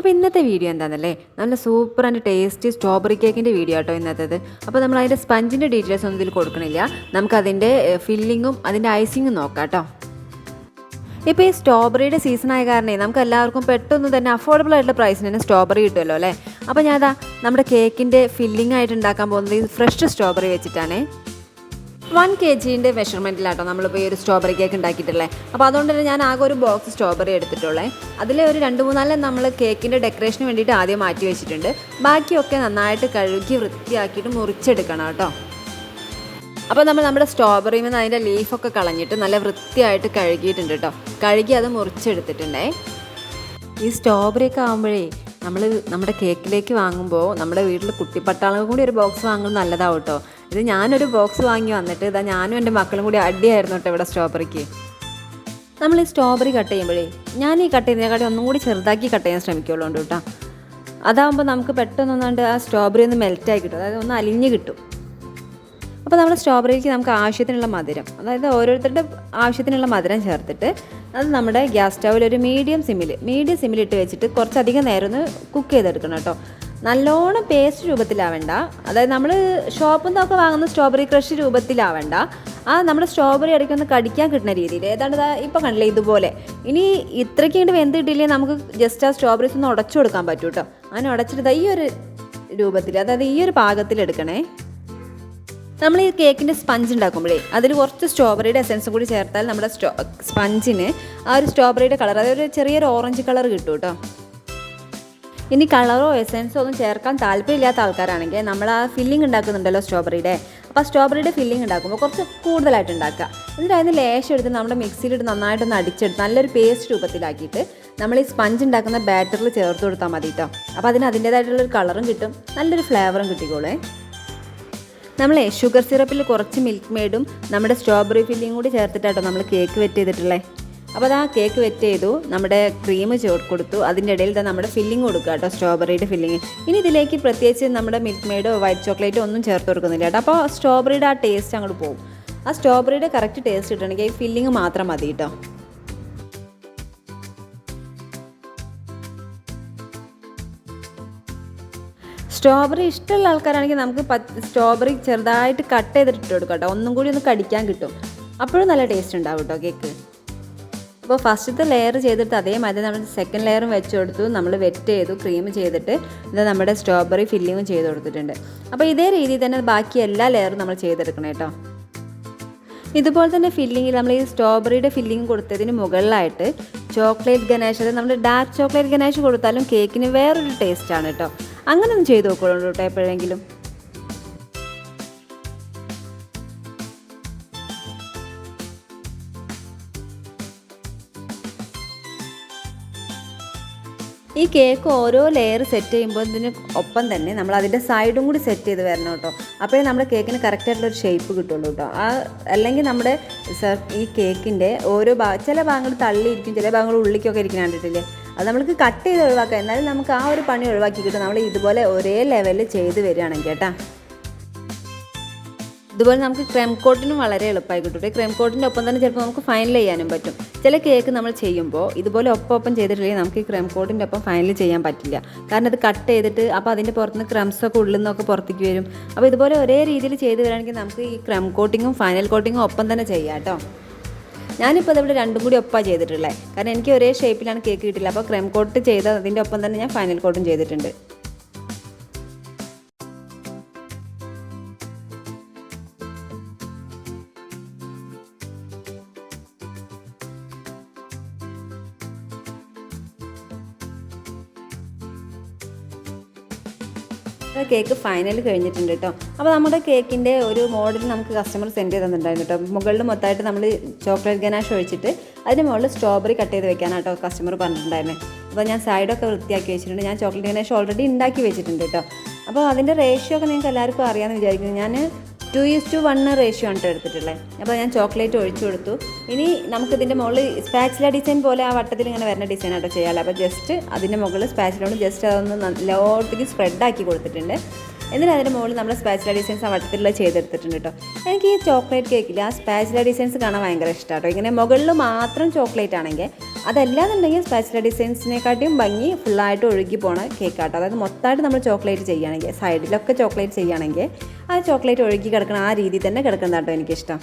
അപ്പോൾ ഇന്നത്തെ വീഡിയോ എന്താണെന്നല്ലേ നല്ല സൂപ്പർ ആൻഡ് ടേസ്റ്റി സ്ട്രോബെറി കേക്കിന്റെ വീഡിയോ ആട്ടോ ഇന്നത്തേത്. അപ്പോൾ നമ്മൾ അതിന്റെ സ്പഞ്ചിന്റെ ഡീറ്റെയിൽസ് ഒന്നും ഇതിൽ കൊടുക്കണില്ല. നമുക്കതിന്റെ ഫില്ലിങ്ങും അതിന്റെ ഐസിങ്ങും നോക്കാം കേട്ടോ ഇപ്പോൾ ഈ സ്ട്രോബെറിയുടെ സീസൺ ആയ കാരണേ നമുക്ക് എല്ലാവർക്കും പെട്ടെന്ന് തന്നെ അഫോർഡബിൾ ആയിട്ടുള്ള പ്രൈസിന് തന്നെ സ്ട്രോബെറി കിട്ടുമല്ലോ അല്ലേ? അപ്പോൾ ഞാൻ അതാ നമ്മുടെ കേക്കിന്റെ ഫില്ലിംഗ് ആയിട്ട് ഉണ്ടാക്കാൻ പോകുന്നത് ഈ ഫ്രഷ് സ്ട്രോബെറി വെച്ചിട്ടാണേ. വൺ കെ ജീന്റെ മെഷർമെന്റിലാട്ടോ നമ്മളിപ്പോൾ ഈ ഒരു സ്ട്രോബെറി കേക്ക് ഉണ്ടാക്കിയിട്ടില്ലേ അപ്പോൾ അതുകൊണ്ട് തന്നെ ഞാൻ ആകെ ഒരു ബോക്സ് സ്ട്രോബെറി എടുത്തിട്ടുള്ളേ. അതിൽ ഒരു രണ്ട് മൂന്നാലും നമ്മൾ കേക്കിന്റെ ഡെക്കറേഷന് വേണ്ടിയിട്ട് ആദ്യം മാറ്റി വെച്ചിട്ടുണ്ട്. ബാക്കിയൊക്കെ നന്നായിട്ട് കഴുകി വൃത്തിയാക്കിയിട്ട് മുറിച്ചെടുക്കണം കേട്ടോ. അപ്പോൾ നമ്മൾ നമ്മുടെ സ്ട്രോബെറിയിൽ നിന്ന് അതിന്റെ ലീഫൊക്കെ കളഞ്ഞിട്ട് നല്ല വൃത്തിയായിട്ട് കഴുകിയിട്ടുണ്ട് കേട്ടോ. കഴുകി അത് മുറിച്ചെടുത്തിട്ടുണ്ടേ. ഈ സ്ട്രോബെറി ഒക്കെ ആകുമ്പോഴേ നമ്മൾ നമ്മുടെ കേക്കിലേക്ക് വാങ്ങുമ്പോൾ നമ്മുടെ വീട്ടിൽ കുട്ടിപ്പട്ടാളം കൂടി ഒരു ബോക്സ് വാങ്ങുന്നത് നല്ലതാവും കേട്ടോ ഇത് ഞാനൊരു ബോക്സ് വാങ്ങി വന്നിട്ട് ഇതാ ഞാനും എന്റെ മക്കളും കൂടി അടിയായിരുന്നു കേട്ടോ ഇവിടെ സ്ട്രോബെറിക്ക്. നമ്മൾ ഈ സ്ട്രോബെറി കട്ട് ചെയ്യുമ്പോഴേ ഞാൻ ഈ കട്ട് ചെയ്യുന്നതിനെക്കാട്ടി ഒന്നും കൂടി ചെറുതാക്കി കട്ട് ചെയ്യാൻ ശ്രമിക്കുള്ളൂ കേട്ടോ. അതാകുമ്പോൾ നമുക്ക് പെട്ടെന്ന് ഒന്നാണ്ട് ആ സ്ട്രോബെറി ഒന്ന് മെൽറ്റായി കിട്ടും. അതായത് ഒന്ന് അലിഞ്ഞ് കിട്ടും. അപ്പോൾ നമ്മൾ സ്ട്രോബെറിക്ക് നമുക്ക് ആവശ്യത്തിനുള്ള മധുരം അതായത് ഓരോരുത്തരുടെ ആവശ്യത്തിനുള്ള മധുരം ചേർത്തിട്ട് അത് നമ്മുടെ ഗ്യാസ് സ്റ്റൗവിൽ ഒരു മീഡിയം സിമ്മിൽ മീഡിയം സിമ്മിൽ ഇട്ട് വെച്ചിട്ട് കുറച്ചധികം നേരം ഒന്ന് കുക്ക് ചെയ്തെടുക്കണം കേട്ടോ. നല്ലോണം പേസ്റ്റ് രൂപത്തിലാവേണ്ട. അതായത് നമ്മൾ ഷോപ്പിൽ നിന്നൊക്കെ വാങ്ങുന്ന സ്ട്രോബെറി ക്രഷ് രൂപത്തിലാവേണ്ട. ആ നമ്മുടെ സ്ട്രോബെറി ഇടയ്ക്ക് ഒന്ന് കടിക്കാൻ കിട്ടുന്ന രീതിയിൽ. ഏതാണ്ട് ഇപ്പോൾ കണ്ടില്ലേ ഇതുപോലെ. ഇനി ഇത്രയ്ക്ക് വെന്ത് കിട്ടിയില്ലേ നമുക്ക് ജസ്റ്റ് ആ സ്ട്രോബെറീസ് ഒന്ന് ഉടച്ചു കൊടുക്കാൻ പറ്റും കേട്ടോ. അങ്ങനെ ഉടച്ചിട്ട് ഈ ഒരു രൂപത്തിൽ അതായത് ഈ ഒരു പാകത്തിൽ എടുക്കണേ. നമ്മൾ ഈ കേക്കിന്റെ സ്പഞ്ച് ഉണ്ടാക്കുമ്പോഴേ അതിൽ കുറച്ച് സ്ട്രോബെറിയുടെ എസൻസ് കൂടി ചേർത്താൽ നമ്മുടെ സ്റ്റോ സ്പഞ്ചിന് ആ ഒരു സ്ട്രോബെറിയുടെ കളർ അതായത് ഒരു ചെറിയൊരു ഓറഞ്ച് കളർ കിട്ടും കേട്ടോ ഇനി കളറോ എസൻസോ ഒന്നും ചേർക്കാൻ താല്പര്യമില്ലാത്ത ആൾക്കാരാണെങ്കിൽ നമ്മൾ ആ ഫില്ലിംഗ് ഉണ്ടാക്കുന്നുണ്ടല്ലോ സ്ട്രോബെറിയുടെ അപ്പോൾ സ്ട്രോബെറിയുടെ ഫില്ലിംഗ് ഉണ്ടാക്കുമ്പോൾ കുറച്ച് കൂടുതലായിട്ട് ഉണ്ടാക്കുക. എന്നിട്ട് അതിന് ലേശം എടുത്ത് നമ്മുടെ മിക്സിയിലിട്ട് നന്നായിട്ടൊന്ന് അടിച്ചെടുത്ത് നല്ലൊരു പേസ്റ്റ് രൂപത്തിലാക്കിയിട്ട് നമ്മൾ ഈ സ്പഞ്ച് ഉണ്ടാക്കുന്ന ബാറ്ററിൽ ചേർത്ത് കൊടുത്താൽ മതി കേട്ടോ അപ്പോൾ അതിന് അതിന്റേതായിട്ടുള്ളൊരു കളറും കിട്ടും നല്ലൊരു ഫ്ലേവറും കിട്ടിക്കോളേ. നമ്മളെ ഷുഗർ സിറപ്പിൽ കുറച്ച് മിൽക്ക് മെയ്ഡും നമ്മുടെ സ്ട്രോബെറി ഫില്ലിങ് കൂടി ചേർത്തിട്ടാട്ടോ നമ്മൾ കേക്ക് വെറ്റ് ചെയ്തിട്ടുള്ളത് അപ്പോൾ അത് ആ കേക്ക് വെറ്റ് ചെയ്തു നമ്മുടെ ക്രീം ചേർ കൊടുത്തു. അതിന്റെ ഇടയിൽ തന്നെ നമ്മുടെ ഫില്ലിങ് കൊടുക്കുക കേട്ടോ സ്ട്രോബെറിയുടെ ഫില്ലിങ് ഇനി ഇതിലേക്ക് പ്രത്യേകിച്ച് നമ്മുടെ മിൽക്ക് മെയ്ഡോ വൈറ്റ് ചോക്ലേറ്റോ ഒന്നും ചേർത്ത് കൊടുക്കുന്നില്ല കേട്ടോ അപ്പോൾ സ്ട്രോബെറിയുടെ ആ ടേസ്റ്റ് അങ്ങോട്ട് പോകും ആ സ്ട്രോബെറിയുടെ കറക്റ്റ് ടേസ്റ്റ് കിട്ടണമെങ്കിൽ ഈ ഫില്ലിങ് മാത്രം മതി കേട്ടോ സ്ട്രോബെറി ഇഷ്ടമുള്ള ആൾക്കാരാണെങ്കിൽ നമുക്ക് സ്ട്രോബെറി ചെറുതായിട്ട് കട്ട് ചെയ്തിട്ട് ഇട്ട് കൊടുക്കാം കേട്ടോ. ഒന്നും കൂടി ഒന്ന് കടിക്കാൻ കിട്ടും. അപ്പോഴും നല്ല ടേസ്റ്റ് ഉണ്ടാവും കേട്ടോ കേക്ക് അപ്പോൾ ഫസ്റ്റത്തെ ലെയർ ചെയ്തിട്ട് അതേമാതിരി നമ്മൾ സെക്കൻഡ് ലെയറും വെച്ച് കൊടുത്തു. നമ്മൾ വെറ്റ് ചെയ്തു ക്രീം ചെയ്തിട്ട്. ഇത് നമ്മുടെ സ്ട്രോബെറി ഫില്ലിങ്ങും ചെയ്ത് കൊടുത്തിട്ടുണ്ട്. അപ്പോൾ ഇതേ രീതിയിൽ തന്നെ ബാക്കി എല്ലാ ലെയറും നമ്മൾ ചെയ്തെടുക്കണം കേട്ടോ. ഇതുപോലെ തന്നെ ഫില്ലിങ്ങിൽ നമ്മൾ ഈ സ്ട്രോബെറിയുടെ ഫില്ലിംഗ് കൊടുത്തതിന് മുകളിലായിട്ട് ചോക്ലേറ്റ് ഗണേഷ് നമ്മൾ ഡാർക്ക് ചോക്ലേറ്റ് ഗണേഷ് കൊടുത്താലും കേക്കിന് വേറൊരു ടേസ്റ്റാണ് കേട്ടോ. അങ്ങനെ ഒന്ന് ചെയ്ത് നോക്കുള്ളൂ കേട്ടോ എപ്പോഴെങ്കിലും. ഈ കേക്ക് ഓരോ ലെയർ സെറ്റ് ചെയ്യുമ്പോൾ ഇതിന് ഒപ്പം തന്നെ നമ്മൾ അതിന്റെ സൈഡും കൂടി സെറ്റ് ചെയ്ത് വരണം കേട്ടോ. അപ്പോഴേ നമ്മുടെ കേക്കിന് കറക്റ്റായിട്ടുള്ള ഒരു ഷേപ്പ് കിട്ടുള്ളൂ കേട്ടോ. ആ അല്ലെങ്കിൽ നമ്മുടെ ഈ കേക്കിന്റെ ഓരോ ഭാഗം ചില ഭാഗങ്ങൾ തള്ളിയിരിക്കും ചില ഭാഗങ്ങൾ ഉള്ളിക്കൊക്കെ ഇരിക്കുന്ന കണ്ടിട്ടില്ലേ? അത് നമ്മൾക്ക് കട്ട് ചെയ്ത് ഒഴിവാക്കാം. എന്നാലും നമുക്ക് ആ ഒരു പണി ഒഴിവാക്കി കിട്ടും. നമ്മൾ ഇതുപോലെ ഒരേ ലെവലിൽ ചെയ്ത് വരികയാണെങ്കിൽ കേട്ടോ. ഇതുപോലെ നമുക്ക് ക്രെം കോട്ടിനും വളരെ എളുപ്പമായി കിട്ടും. ക്രെം കോട്ടിന്റെ ഒപ്പം തന്നെ ചിലപ്പോൾ നമുക്ക് ഫൈനൽ ചെയ്യാനും പറ്റും. ചില കേക്ക് നമ്മൾ ചെയ്യുമ്പോൾ ഇതുപോലെ ഒപ്പം ഒപ്പം ചെയ്തിട്ടില്ലെങ്കിൽ നമുക്ക് ഈ ക്രെം കോട്ടിന്റെ ഒപ്പം ഫൈനൽ ചെയ്യാൻ പറ്റില്ല. കാരണം അത് കട്ട് ചെയ്തിട്ട് അപ്പോൾ അതിന്റെ പുറത്തുനിന്ന് ക്രംസൊക്കെ ഉള്ളിൽ നിന്നൊക്കെ പുറത്തേക്ക് വരും. അപ്പോൾ ഇതുപോലെ ഒരേ രീതിയിൽ ചെയ്ത് വരികയാണെങ്കിൽ നമുക്ക് ഈ ക്രെം കോട്ടിങ്ങും ഫൈനൽ കോട്ടിങ്ങും ഒപ്പം തന്നെ ചെയ്യാം കേട്ടോ. ഞാനിപ്പോൾ അതവിടെ രണ്ടും കൂടി ഒപ്പാ ചെയ്തിട്ടുള്ളത് കാരണം എനിക്ക് ഒരേ ഷേപ്പിലാണ് കേക്ക് കിട്ടില്ല. അപ്പോൾ ക്രെം കോട്ട് ചെയ്ത് അതിന്റെ ഒപ്പം തന്നെ ഞാൻ ഫൈനൽ കോട്ടും ചെയ്തിട്ടുണ്ട്. കേക്ക് ഫൈനൽ കഴിഞ്ഞിട്ടുണ്ട് കേട്ടോ അപ്പോൾ നമ്മുടെ കേക്കിന്റെ ഒരു മോഡൽ നമുക്ക് കസ്റ്റമർ സെൻഡ് ചെയ്ത് തന്നിട്ടുണ്ടായിരുന്നു കേട്ടോ മുകളിൽ മൊത്തമായിട്ട് നമ്മൾ ചോക്ലേറ്റ് ഗനാഷ് ഒഴിച്ചിട്ട് അതിന് മുകളിൽ സ്ട്രോബെറി കട്ട് ചെയ്ത് വെക്കാനാണ് കേട്ടോ കസ്റ്റമർ പറഞ്ഞിട്ടുണ്ടായിരുന്നത് അപ്പോൾ ഞാൻ സൈഡൊക്കെ വൃത്തിയാക്കി വെച്ചിട്ടുണ്ട്. ഞാൻ ചോക്ലേറ്റ് ഗനാഷ് ഓൾറെഡി ഉണ്ടാക്കി വെച്ചിട്ടുണ്ട് കേട്ടോ അപ്പോൾ അതിന്റെ റേഷ്യോ ഒക്കെ നിങ്ങൾക്ക് എല്ലാവർക്കും അറിയാമെന്ന് വിചാരിക്കുന്നു. ഞാൻ two is two one ratio ആണ് ട്ടോ എടുത്തിട്ടുള്ളത് അപ്പോൾ ഞാൻ ചോക്ലേറ്റ് ഒഴിച്ചു കൊടുത്തു. ഇനി നമുക്കിതിന്റെ മുകളിൽ സ്പാച്ചില ഡിസൈൻ പോലെ ആ വട്ടത്തിൽ ഇങ്ങനെ വരുന്ന ഡിസൈൻ ആട്ടോ ചെയ്യാമല്ലോ അപ്പോൾ ജസ്റ്റ് അതിന്റെ മുകളിൽ സ്പാച്ചിലോട് ജസ്റ്റ് അതൊന്ന് നല്ലോട്ടേക്ക് സ്പ്രെഡ് ആക്കി കൊടുത്തിട്ടുണ്ട്. എന്നിട്ട് അതിന്റെ മുകളിൽ നമ്മൾ സ്പാച്ചില ഡിസൈൻസ് ആ വട്ടത്തിലുള്ള ചെയ്തെടുത്തിട്ടുണ്ട് കേട്ടോ. എനിക്ക് ഈ ചോക്ലേറ്റ് കേക്കിൽ ആ സ്പാച്ചില ഡിസൈൻസ് കാണാൻ ഭയങ്കര ഇഷ്ടമാണ് കേട്ടോ ഇങ്ങനെ മുകളിൽ മാത്രം ചോക്ലേറ്റ് ആണെങ്കിൽ അതല്ലാന്നുണ്ടെങ്കിൽ സ്പാച്ചില ഡിസൈൻസിനെക്കാട്ടിയും ഭംഗി ഫുള്ളായിട്ട് ഒഴുകി പോണ കേക്കാട്ടോ അതായത് മൊത്തമായിട്ട് നമ്മൾ ചോക്ലേറ്റ് ചെയ്യുകയാണെങ്കിൽ സൈഡിലൊക്കെ ചോക്ലേറ്റ് ചെയ്യുകയാണെങ്കിൽ ആ ചോക്ലേറ്റ് ഒഴുകി കിടക്കണം ആ രീതിയിൽ തന്നെ കിടക്കുന്നതാട്ടോ എനിക്കിഷ്ടം.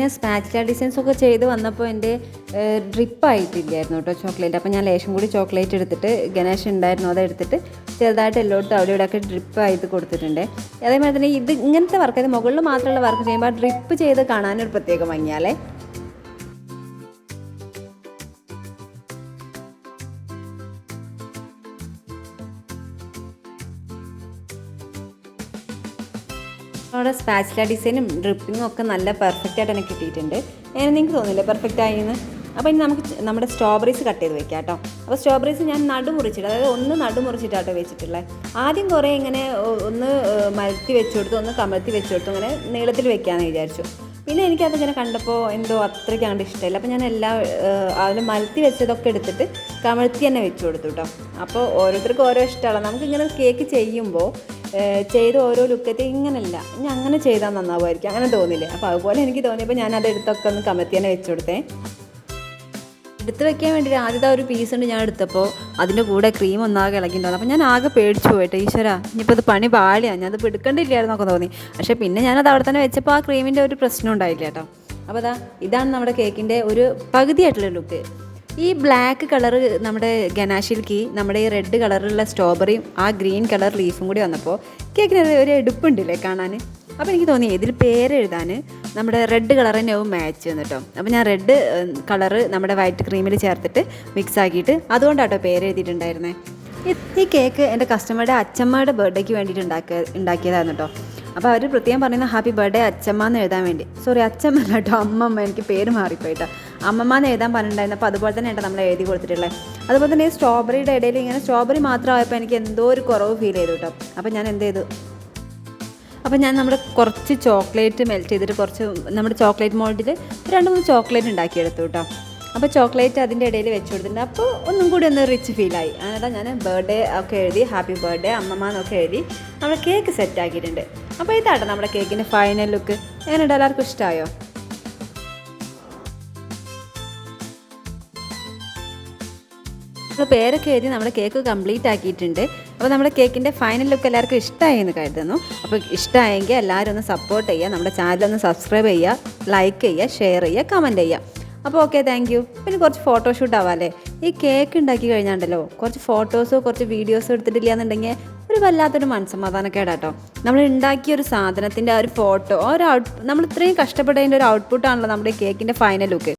ഞാൻ സ്പാച്ചുല ഡിസൈൻസ് ഒക്കെ ചെയ്ത് വന്നപ്പോൾ എന്റെ ഡ്രിപ്പ് ആയിട്ടില്ലായിരുന്നു കേട്ടോ ചോക്ലേറ്റ് അപ്പോൾ ഞാൻ ലേശം കൂടി ചോക്ലേറ്റ് എടുത്തിട്ട് ഗണേഷ് ഉണ്ടായിരുന്നു അതെടുത്തിട്ട് ചെറുതായിട്ട് എല്ലായിടത്തും അവിടെ ഇവിടെയൊക്കെ ഡ്രിപ്പ് ആയിട്ട് കൊടുത്തിട്ടുണ്ട്. അതേമാതിരി തന്നെ ഇത് ഇങ്ങനത്തെ വർക്ക് അത് മുകളിൽ മാത്രമുള്ള വർക്ക് ചെയ്യുമ്പോൾ ഡ്രിപ്പ് ചെയ്ത് കാണാനൊരു പ്രത്യേക ഭംഗിയാലേ നമ്മുടെ സ്പാച്ചില ഡിസൈനും ഡ്രിപ്പിങ്ങും ഒക്കെ നല്ല പെർഫെക്റ്റ് ആയിട്ട് എനിക്ക് കിട്ടിയിട്ടുണ്ട്. ഞാൻ നിങ്ങൾക്ക് തോന്നില്ല പെർഫെക്റ്റ് ആയിന്ന്? അപ്പോൾ ഇനി നമുക്ക് നമ്മുടെ സ്ട്രോബെറീസ് കട്ട് ചെയ്ത് വെക്കാം കേട്ടോ. അപ്പോൾ സ്ട്രോബെറീസ് ഞാൻ നടുമുറിച്ചിട്ട് അതായത് ഒന്ന് നടുമുറിച്ചിട്ടാട്ടോ വെച്ചിട്ടുള്ളത് ആദ്യം കുറേ ഇങ്ങനെ ഒന്ന് മരത്തി വെച്ചു കൊടുത്തു ഒന്ന് കമഴ്ത്തി വെച്ചു കൊടുത്തു അങ്ങനെ നീളത്തിൽ വെക്കാമെന്ന് വിചാരിച്ചു. പിന്നെ എനിക്കതിങ്ങനെ കണ്ടപ്പോൾ എന്തോ അത്രയ്ക്ക് അങ്ങോട്ട് ഇഷ്ടമില്ല അപ്പോൾ ഞാൻ എല്ലാം അതിൽ മലത്തി വെച്ചതൊക്കെ എടുത്തിട്ട് കമഴ്ത്തി തന്നെ വെച്ച് കൊടുത്തു കേട്ടോ അപ്പോൾ ഓരോരുത്തർക്കും ഓരോ ഇഷ്ടമാണ് നമുക്കിങ്ങനെ കേക്ക് ചെയ്യുമ്പോൾ ചെയ്ത ഓരോ ലുക്കത്തെ ഇങ്ങനല്ല. ഇനി അങ്ങനെ ചെയ്താൽ നന്നാവുമായിരിക്കും. അങ്ങനെ തോന്നില്ലേ? അപ്പോൾ അതുപോലെ എനിക്ക് തോന്നിയപ്പോൾ ഞാൻ അത് എടുത്തൊക്കെ ഒന്ന് കമഴ്ത്തി തന്നെ വെച്ച് കൊടുത്തേ. എടുത്ത് വെക്കാൻ വേണ്ടിയിട്ട് ആദ്യത്തെ ഒരു പീസ് ഉണ്ട് ഞാൻ എടുത്തപ്പോൾ അതിന്റെ കൂടെ ക്രീം ഒന്നാകെ ഇളകിയിട്ടുണ്ടായിരുന്നു. അപ്പോൾ ഞാൻ ആകെ പേടിച്ചു പോയിട്ട് ഈശ്വര ഇനിയിപ്പോൾ ഇത് പണി പാളിയാണ് ഞാൻ അത് എടുക്കേണ്ടില്ലായിരുന്നൊക്കെ തോന്നി. പക്ഷേ പിന്നെ ഞാനത് അവിടെ തന്നെ വെച്ചപ്പോൾ ആ ക്രീമിന്റെ ഒരു പ്രശ്നം ഉണ്ടായില്ല കേട്ടോ. അപ്പോൾ അതാ ഇതാണ് നമ്മുടെ കേക്കിന്റെ ഒരു പകുതിയായിട്ടുള്ള ലുക്ക് ഈ ബ്ലാക്ക് കളർ നമ്മുടെ ഗനാഷിൽക്ക് നമ്മുടെ ഈ റെഡ് കളറിലുള്ള സ്ട്രോബെറിയും ആ ഗ്രീൻ കളർ ലീഫും കൂടി വന്നപ്പോൾ കേക്കിന് ഒരു- എടുപ്പുണ്ടല്ലേ കാണാൻ? അപ്പോൾ എനിക്ക് തോന്നി ഇതിൽ പേര് എഴുതാൻ നമ്മുടെ റെഡ് കളർ തന്നെയാവും മാച്ച് കേട്ടോ. അപ്പോൾ ഞാൻ റെഡ് കളറ് നമ്മുടെ വൈറ്റ് ക്രീമിൽ ചേർത്തിട്ട് മിക്സ് ആക്കിയിട്ട് അതുകൊണ്ടാട്ടോ പേര് എഴുതിയിട്ടുണ്ടായിരുന്നേ. ഈ കേക്ക് എന്റെ കസ്റ്റമറുടെ അച്ഛമ്മയുടെ ബർത്ത്ഡേക്ക് വേണ്ടിയിട്ട് ഉണ്ടാക്കിയ ഉണ്ടാക്കിയതായിരുന്നു കേട്ടോ. അപ്പോൾ അവർ പ്രത്യേകം പറയുന്ന ഹാപ്പി ബർത്ത്ഡേ അച്ഛമ്മ എന്ന് എഴുതാൻ വേണ്ടി. സോറി അച്ഛമ്മ കേട്ടോ അമ്മമ്മ എനിക്ക് പേര് മാറിപ്പോയിട്ടോ. അമ്മമ്മ എന്ന് എഴുതാൻ പറഞ്ഞിട്ടുണ്ടായിരുന്നു അപ്പോൾ അതുപോലെ തന്നെ കേട്ടോ നമ്മൾ എഴുതി കൊടുത്തിട്ടുള്ളത് അതുപോലെ തന്നെ ഈ സ്ട്രോബെറിയുടെ ഇടയിൽ ഇങ്ങനെ സ്ട്രോബെറി മാത്രമായപ്പോൾ എനിക്ക് എന്തോ ഒരു കുറവ് ഫീൽ ചെയ്തു കേട്ടോ. അപ്പോൾ ഞാൻ എന്ത് ചെയ്തു? അപ്പോൾ ഞാൻ നമ്മുടെ കുറച്ച് ചോക്ലേറ്റ് മെൽറ്റ് ചെയ്തിട്ട് കുറച്ച് നമ്മുടെ ചോക്ലേറ്റ് മോൾഡിൽ രണ്ട് മൂന്ന് ചോക്ലേറ്റ് ഉണ്ടാക്കിയെടുത്തു കേട്ടോ അപ്പോൾ ചോക്ലേറ്റ് അതിന്റെ ഇടയിൽ വെച്ച് കൊടുത്തിട്ടുണ്ട്. അപ്പോൾ ഒന്നും കൂടി ഒന്ന് റിച്ച് ഫീലായി അങ്ങനെ ഞാൻ ബർത്ത്ഡേ ഒക്കെ എഴുതി ഹാപ്പി ബർത്ത്ഡേ അമ്മമ്മ എന്നൊക്കെ എഴുതി നമ്മുടെ കേക്ക് സെറ്റ് ആക്കിയിട്ടുണ്ട്. അപ്പോൾ ഇതാട്ടോ നമ്മുടെ കേക്കിന്റെ ഫൈനൽ ലുക്ക് എങ്ങനെയുണ്ട്? എല്ലാവർക്കും ഇഷ്ടമായോ പേരൊക്കെ എഴുതി നമ്മുടെ കേക്ക് കംപ്ലീറ്റ് ആക്കിയിട്ടുണ്ട്. അപ്പോൾ നമ്മുടെ കേക്കിന്റെ ഫൈനൽ ലുക്ക് എല്ലാവർക്കും ഇഷ്ടമായി എന്ന് കരുതുന്നു. അപ്പോൾ ഇഷ്ടമായെങ്കിൽ എല്ലാവരും ഒന്ന് സപ്പോർട്ട് ചെയ്യുക നമ്മുടെ ചാനൽ ഒന്ന് സബ്സ്ക്രൈബ് ചെയ്യുക ലൈക്ക് ചെയ്യുക ഷെയർ ചെയ്യുക കമന്റ് ചെയ്യുക. അപ്പോൾ ഓക്കെ താങ്ക് യു പിന്നെ കുറച്ച് ഫോട്ടോഷൂട്ട് ആവാല്ലേ ഈ കേക്ക് ഉണ്ടാക്കി കഴിഞ്ഞാണ്ടല്ലോ കുറച്ച് ഫോട്ടോസോ കുറച്ച് വീഡിയോസോ എടുത്തിട്ടില്ല എന്നുണ്ടെങ്കിൽ ഒരു വല്ലാത്തൊരു മനസ്സമാധാനക്കേടാട്ടോ. നമ്മൾ ഉണ്ടാക്കിയ ഒരു സാധനത്തിന്റെ ആ ഒരു ഫോട്ടോ ഒരു ഔട്ട് നമ്മൾ ഇത്രയും കഷ്ടപ്പെട്ടതിന്റെ ഒരു ഔട്ട്പുട്ടാണല്ലോ നമ്മുടെ കേക്കിന്റെ ഫൈനൽ ലുക്ക്